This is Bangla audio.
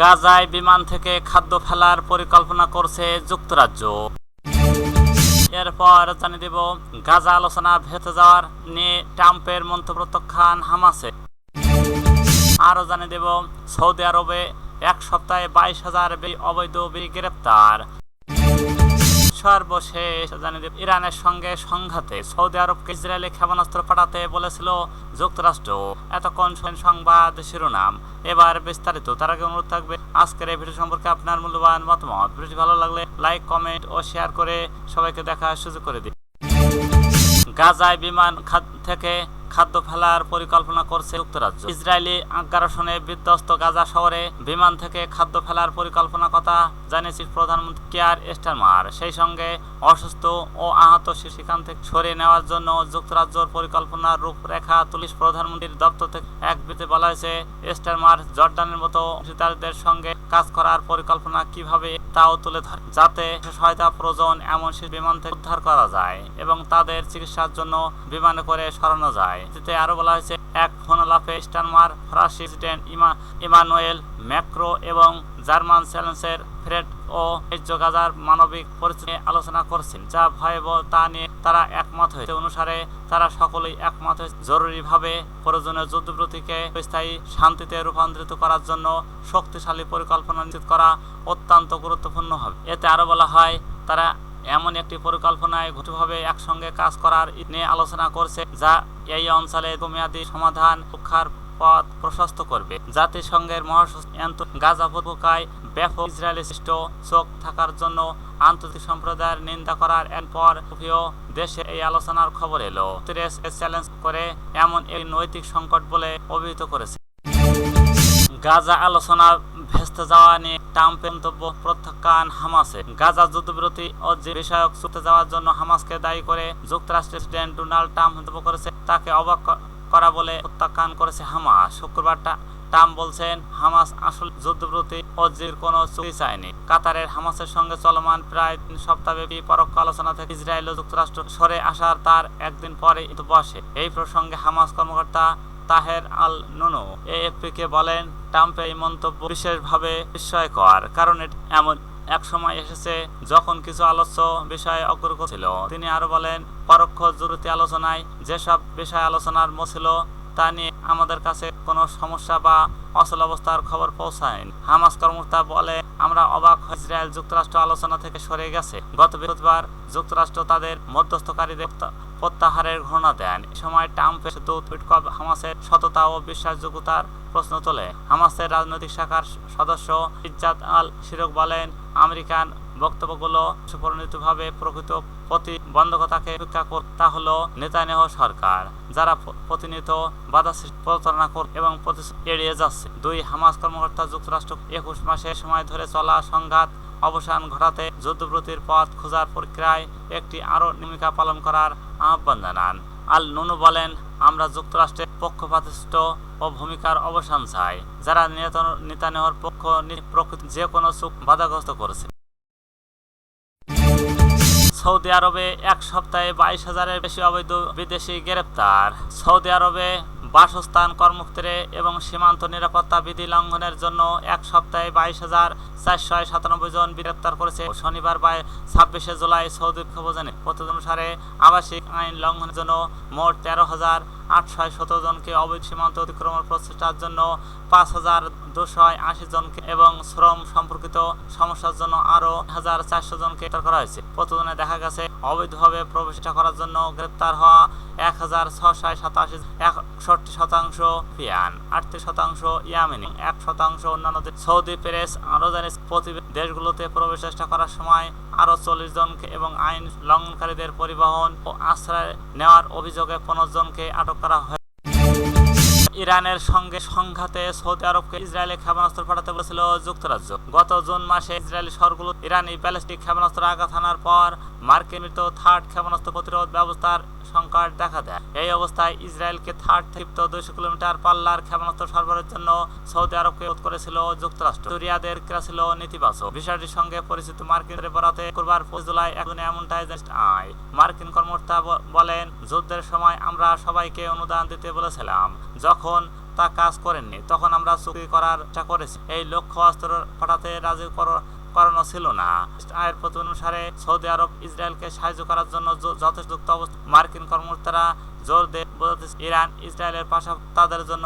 গাজায় বিমান থেকে খাদ্য ফেলার পরিকল্পনা করছে যুক্তরাজ্য। এরপর জানিয়ে দেব, গাজা আলোচনা ভেতে যাওয়ার নিয়ে ট্রাম্পের মন্তব্য প্রত্যাখ্যান হামাসে। আরও জানিয়ে দেব, সৌদি আরবে এক সপ্তাহে বাইশ হাজার অবৈধ গ্রেপ্তার। সর্বশেষ জানিয়ে ইরানের সঙ্গে সংঘাতে সৌদি আরবকে ইসরায়েলে ক্ষেপণাস্ত্র পাঠাতে বলেছিল যুক্তরাষ্ট্র। এতক্ষণ সংবাদ শিরোনাম। এবার বিস্তারিত। তার আগে অনুরোধ থাকবে, আজকের এই ভিডিও সম্পর্কে আপনার মূল্যবান মতামত। ভিডিওটি ভালো লাগলে লাইক, কমেন্ট ও শেয়ার করে সবাইকে দেখার সুযোগ করে দিন। গাজায় বিমান খাদ থেকে খাদ্য ফেলার পরিকল্পনা করছে যুক্তরাজ্য। ইসরায়েলি আগ্রাসনে বিধ্বস্ত গাজা শহরে বিমান থেকে খাদ্য ফেলার পরিকল্পনা কথা জানিয়েছে প্রধানমন্ত্রী কেয়ার স্টারমার। সেই সঙ্গে অসুস্থ ও আহত সেখান থেকে সরিয়ে নেওয়ার জন্য যুক্তরাজ্যর পরিকল্পনার রূপরেখা তুলিশ প্রধানমন্ত্রীর দপ্তর থেকে এক বিতে বলা হয়েছে, স্টারমার জর্ডানের মতো অংশীদারদের সঙ্গে কাজ করার পরিকল্পনা কীভাবে তাও তুলে ধরে, যাতে সহায়তা প্রয়োজন এমন বিমান থেকে উদ্ধার করা যায় এবং তাদের চিকিৎসার জন্য বিমানে করে সরানো যায়। এতে আরও বলা হয়েছে, এক ফোন আলাপে স্টারমার ফরাসি প্রেসিডেন্ট ইমা, ইমানুয়েল ম্যাক্রো এবং জার্মান চ্যান্সেলর ফ্রেড ও গাজার মানবিক পরিস্থিতি আলোচনা করছেন, যা ভয়াবহ তা নিয়ে তারা একমত হয়েছে। অনুসারে তারা সকলেই একমত হয়েছে, জরুরিভাবে প্রয়োজনীয় যুদ্ধপ্রতীকে স্থায়ী শান্তিতে রূপান্তরিত করার জন্য শক্তিশালী পরিকল্পনা নিশ্চিত করা অত্যন্ত গুরুত্বপূর্ণ হবে। এতে আরও বলা হয়, তারা এমন একটি পরিকল্পনায় ঘটুভাবে একসঙ্গে কাজ করার নিয়ে আলোচনা করছে, যা এই অঞ্চলে দীর্ঘমেয়াদী সমাধান রক্ষার পথ প্রশস্ত করবে। জাতিসংঘের মহাসচিব গাজা উপত্যকায় ব্যাপক ইসরায়েলি সৃষ্ট চোখ থাকার জন্য আন্তর্জাতিক সম্প্রদায়ের নিন্দা করার প্রিয় দেশে এই আলোচনার খবর এলো। চ্যালেঞ্জ করে এমন এই নৈতিক সংকট বলে অভিহিত করেছে। গাজা আলোচনা ভেস্তে যাওয়া নিয়ে ট্রাম্পের মন্তব্য প্রত্যাখ্যান হামাসে। গাজা যুদ্ধবিরতি ও যে বিষয়ক চুক্তি যাওয়ার জন্য হামাসকে দায়ী করে যুক্তরাষ্ট্রের প্রেসিডেন্ট ডোনাল্ড ট্রাম্প মন্তব্য করেছে, তাকে অবাক করা বলে প্রত্যাখ্যান করেছে হামাস। ট্রাম্প বলছেন, হামাস আসল যুদ্ধবিরতি অর্জির কোনো চুক্তি চায়নি। কাতারের হামাসের সঙ্গে চলমান প্রায় তিন সপ্তাহব্যাপী পরোক্ষ আলোচনা থেকে ইসরায়েল ও যুক্তরাষ্ট্র সরে আসার তার একদিন পরে বসে। এই প্রসঙ্গে হামাস কর্মকর্তা তাহের আল নুনু। এএফপিকে বলেন ট্রাম্পের এই মন্তব্য বিশেষভাবে বিস্ময়কর, কারণ এমন এক সময় এসেছে যখন কিছু আলোচ্য বিষয়ে অগ্রগতি ছিল। তিনি আরও বলেন, পরোক্ষ জরুরি আলোচনায় যেসব বিষয় আলোচনার ছিল তা নিয়ে আমাদের কাছে কোনো সমস্যা বা অচল অবস্থার খবর পৌঁছায়নি। হামাস কর্মকর্তা বলে, আমরা অবাক ইসরায়েল যুক্তরাষ্ট্র আলোচনা থেকে সরে গেছে। গত বৃহস্পতিবার যুক্তরাষ্ট্র তাদের মধ্যস্থকারীদের প্রত্যাহারের ঘোষণা দেন এ সময় ট্রাম্পের দূত পিটকব হামাসের সততা ও বিশ্বাসযোগ্যতার প্রশ্ন তোলে। হামাসের রাজনৈতিক শাখার সদস্য ইজ্জাত আল শিরক বলেন, আমেরিকান বক্তব্যগুলো সুপরিণতভাবে প্রকৃত প্রতিবন্ধকতাকে উপেক্ষা কর তা হলো নেতানিয়াহ সরকার, যারা প্রতিনিয়ত বাধা প্রতারণা কর এবং এড়িয়ে যাচ্ছে। দুই, হামাস কর্মকর্তা যুক্তরাষ্ট্র একুশ মাসের সময় ধরে চলা সংঘাত অবসান ঘটাতে যুদ্ধপ্রতির পথ খোঁজার প্রক্রিয়ায় একটি আরও ভূমিকা পালন করার আহ্বান জানান। আল নুনু বলেন, আমরা যুক্তরাষ্ট্রের পক্ষপাতিষ্ঠ ও ভূমিকার অবসান চাই। যারা নেতানিয়াহর পক্ষ প্রকৃতি যে কোনো চুপ বাধাগ্রস্ত করেছে। সৌদি আরবে এক সপ্তাহে বাইশ হাজারের বেশি অবৈধ বিদেশি গ্রেপ্তার। সৌদি আরবে বাসস্থান কর্মক্ষেত্রে এবং সীমান্ত নিরাপত্তা বিধি লঙ্ঘনের জন্য এক সপ্তাহে বাইশ হাজার চারশো সাতানব্বই জন গ্রেপ্তার করেছে। শনিবার বাই ছাব্বিশে জুলাই সৌদি খবর জানে অনুসারে আবাসিক আইন লঙ্ঘনের জন্য মোট তেরো হাজার আটশো সতেরো জনকে অবৈধ সীমান্ত অতিক্রমের প্রচেষ্টার জন্য পাঁচ হাজার দুশো আশি জনকে এবং শ্রম সম্পর্কিত সমস্যার জন্য আরও হাজার চারশো জনকে গ্রেপ্তার করা হয়েছে। প্রতিদিনে দেখা গেছে, অবৈধভাবে প্রবেশিত করার জন্য গ্রেপ্তার হওয়া এক হাজার ছশো সাতাশি একষট্টি শতাংশ পিয়ান আটত্রিশ শতাংশ ইয়ামিনি, এক শতাংশ অন্যান্য সৌদি প্রেস আরও প্রতি দেশগুলোতে প্রবেশ চেষ্টা করার সময় আরও চল্লিশ জনকে এবং আইন লঙ্ঘনকারীদের পরিবহন ও আশ্রয় নেওয়ার অভিযোগে পনেরো জনকে আটক করা হয় ইরানের সঙ্গে সংঘাতে সৌদি আরবকে ইসরায়েলে ক্ষেপণাস্ত্র পাঠাতে বলেছিল যুক্তরাজ্য। গত জুন মাসে ইসরায়েলি শহরগুলো ইরানি ব্যালিস্টিক ক্ষেপণাস্ত্র আঘাত হানার পর মার্কিন থার্ড ক্ষেপণাস্ত্র প্রতিরোধ ব্যবস্থার সংকট দেখা দেয়। এই অবস্থায় ইসরায়েলকে থার্ড ক্ষিপ্ত দুইশো কিলোমিটার পাল্লার ক্ষেপণাস্ত্র সরবরাহের জন্য সৌদি আরবকে রোধ করেছিল যুক্তরাষ্ট্র। সুরিয়াদের ক্রিয়া ছিল নেতিবাচক। বিষয়টির সঙ্গে পরিচিত মার্কিন বরাতে করবার জুলাই এখন এমনটাই আয়। মার্কিন কর্মকর্তা বলেন, যুদ্ধের সময় আমরা সবাইকে অনুদান দিতে বলেছিলাম। যখন তা কাজ করেননি, তখন আমরা চুক্তি করার চেষ্টা করেছি। এই লক্ষ্য অস্ত্র পাঠাতে রাজি করানো ছিল না। আয়ের পথ অনুসারে সৌদি আরব ইসরায়েলকে সাহায্য করার জন্য যথেষ্ট অবস্থা মার্কিন কর্মকর্তারা জোর দিয়ে ইরান, ইসরায়েলের পাশাপাশি তাদের জন্য